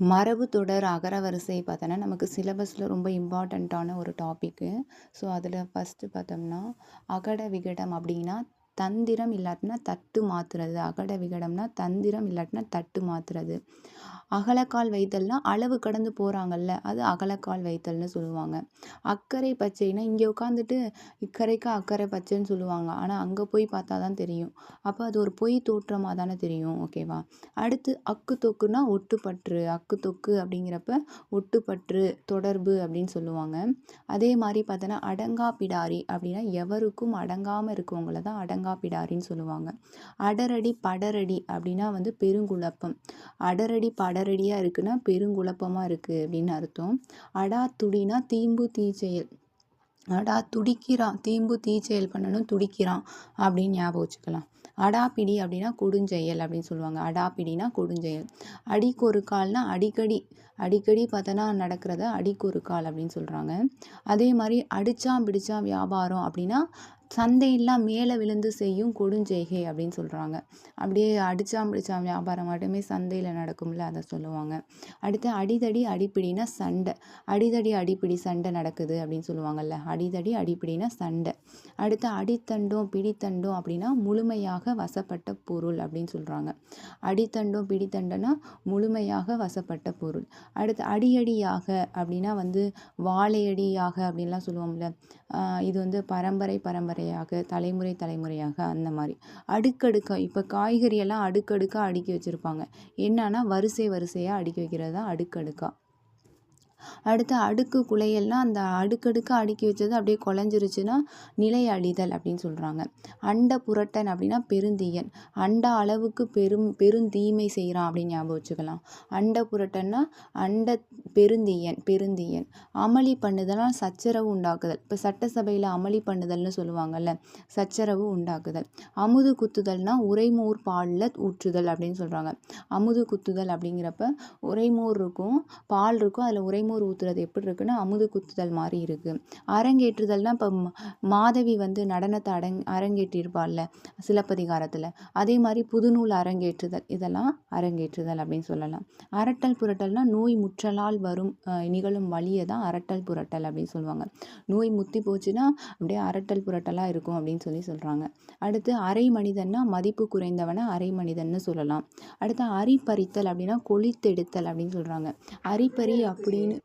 மரபு தொடர் அகரவரிசை பார்த்தோன்னா நமக்கு சிலபஸில் ரொம்ப இம்பார்ட்டண்ட்டான ஒரு டாப்பிக்கு ஸோ அதில் ஃபஸ்ட்டு பார்த்தோம்னா அகட விகடம் அப்படின்னா தந்திரம் இல்லாட்டினா தட்டு மாற்றுறது அகட விகடம்னா தந்திரம் இல்லாட்டினா தட்டு மாற்றுறது அகலக்கால் வைத்தல்னா அளவு கடந்து போகிறாங்கல்ல அது அகலக்கால் வைத்தல்னு சொல்லுவாங்க. அக்கறை பச்சைனா இங்கே உட்காந்துட்டு இக்கரைக்கு அக்கறை பச்சைன்னு சொல்லுவாங்க. ஆனால் அங்கே போய் பார்த்தா தான் தெரியும். அப்போ அது ஒரு பொய் தோற்றமாக தானே தெரியும் ஓகேவா அடுத்து அக்கு தொக்குனா ஒட்டுப்பற்று அக்கு தொக்கு அப்படிங்கிறப்ப ஒட்டுப்பற்று தொடர்பு அப்படின்னு சொல்லுவாங்க. அதே மாதிரி பார்த்தோன்னா அடங்கா பிடாரி அப்படின்னா எவருக்கும் அடங்காமல் இருக்கவங்கள தான் அடங்கா பிடாரின்னு சொல்லுவாங்க. அடரடி படரடி அப்படின்னா வந்து பெருங்குழப்பம். அடரடி படரடியாக இருக்குன்னா பெருங்குழப்பமாக இருக்குது அப்படின்னு அர்த்தம். அடா துடினா தீம்பு தீச்செயல். அடா துடிக்கிறான் தீம்பு தீச்செயல் பண்ணணும் துடிக்கிறான் அப்படின்னு ஞாபகம் வச்சுக்கலாம். அடாப்பிடி அப்படின்னா கொடுஞ்செயல் அப்படின்னு சொல்லுவாங்க. அடாப்பிடினா கொடுஞ்செயல். அடிக்கு ஒரு கால்னா அடிக்கடி. அடிக்கடி பார்த்தோன்னா நடக்கிறத அடிக்கு ஒரு கால் அப்படின்னு சொல்கிறாங்க அதே மாதிரி அடித்தான் பிடிச்சா வியாபாரம் அப்படின்னா சந்தையெல்லாம் மேலே விழுந்து செய்யும் கொடுஞ்செய்கை அப்படின்னு சொல்கிறாங்க அப்படியே அடித்தா பிடிச்சான் வியாபாரம் மட்டுமே சந்தையில் நடக்கும்ல அதை சொல்லுவாங்க. அடுத்து அடிதடி அடிப்பிடினா சண்டை. அடிதடி அடிப்பிடி சண்டை நடக்குது அப்படின்னு சொல்லுவாங்கல்ல. அடிதடி அடிப்பிடினா சண்டை. அடுத்து அடித்தண்டும் பிடித்தண்டும் அப்படின்னா முழுமையாக வசப்பட்ட பொருள் அப்படின்னு சொல்கிறாங்க அடித்தண்டும் பிடித்தண்டனா முழுமையாக வசப்பட்ட பொருள். அடுத்து அடியடியாக அப்படின்னா வந்து வாழையடியாக அப்படின்லாம் சொல்லுவோம்ல. இது வந்து பரம்பரை பரம்பரை தலைமுறையாக தலைமுறை தலைமுறையாக அந்த மாதிரி. அடுக்கடுக்கா இப்போ காய்கறியெல்லாம் அடுக்கடுக்காக அடுக்கி வச்சுருப்பாங்க. என்னன்னா வரிசை வரிசையாக அடுக்கி வைக்கிறது தான் அடுக்கடுக்கா. அடுத்து அடுக்கு குலையெல்லாம் அந்த அடுக்கடுக்கு அடுக்கி வச்சது அப்படியே குலைஞ்சிருச்சுன்னா நிலை அழிதல் அப்படின்னு சொல்கிறாங்க அண்ட புரட்டன் அப்படின்னா பெருந்தீயன். அண்ட அளவுக்கு பெரும் பெருந்தீமை செய்கிறான் அப்படின்னு ஞாபகம் வச்சுக்கலாம். அண்ட புரட்டன்னா அண்ட பெருந்தீயன் பெருந்தீயன். அமளி பண்ணுதல்னா சச்சரவு உண்டாக்குதல். இப்போ சட்டசபையில் அமளி பண்ணுதல்னு சொல்லுவாங்கல்ல சச்சரவு உண்டாக்குதல். அமுது குத்துதல்னா உரைமோர் பாலில் ஊற்றுதல் அப்படின்னு சொல்கிறாங்க அமுது குத்துதல் அப்படிங்கிறப்ப உரைமோர் இருக்கும் பால் இருக்கும் அதில் உரைமோர் ஊற்றுறது எப்படி இருக்குன்னா அமுது குத்துதல் மாதிரி இருக்குது அரங்கேற்றுதல்னால் இப்போ மாதவி வந்து நடனத்தை அடங் அரங்கேற்றிருப்பாள்ல சிலப்பதிகாரத்தில். அதே மாதிரி புதுநூல் அரங்கேற்றுதல் இதெல்லாம் அரங்கேற்றுதல் அப்படின்னு சொல்லலாம். அரட்டல் புரட்டல்னால் நோய் முற்றலால் வரும் நிகழும் வழியை தான் அரட்டல் புரட்டல் அப்படின்னு சொல்லுவாங்க. நோய் முத்தி போச்சுன்னா அப்படியே அரட்டல் புரட்டலாக இருக்கும் அப்படின்னு சொல்லி சொல்கிறாங்க அடுத்து அரை மனிதன்னா மதிப்பு குறைந்தவனை அரை மனிதன்னு சொல்லலாம். அடுத்து அரிப்பறித்தல் அப்படின்னா கொளித்தெடுத்தல் அப்படின்னு சொல்கிறாங்க அரிப்பறி அப்படின்னு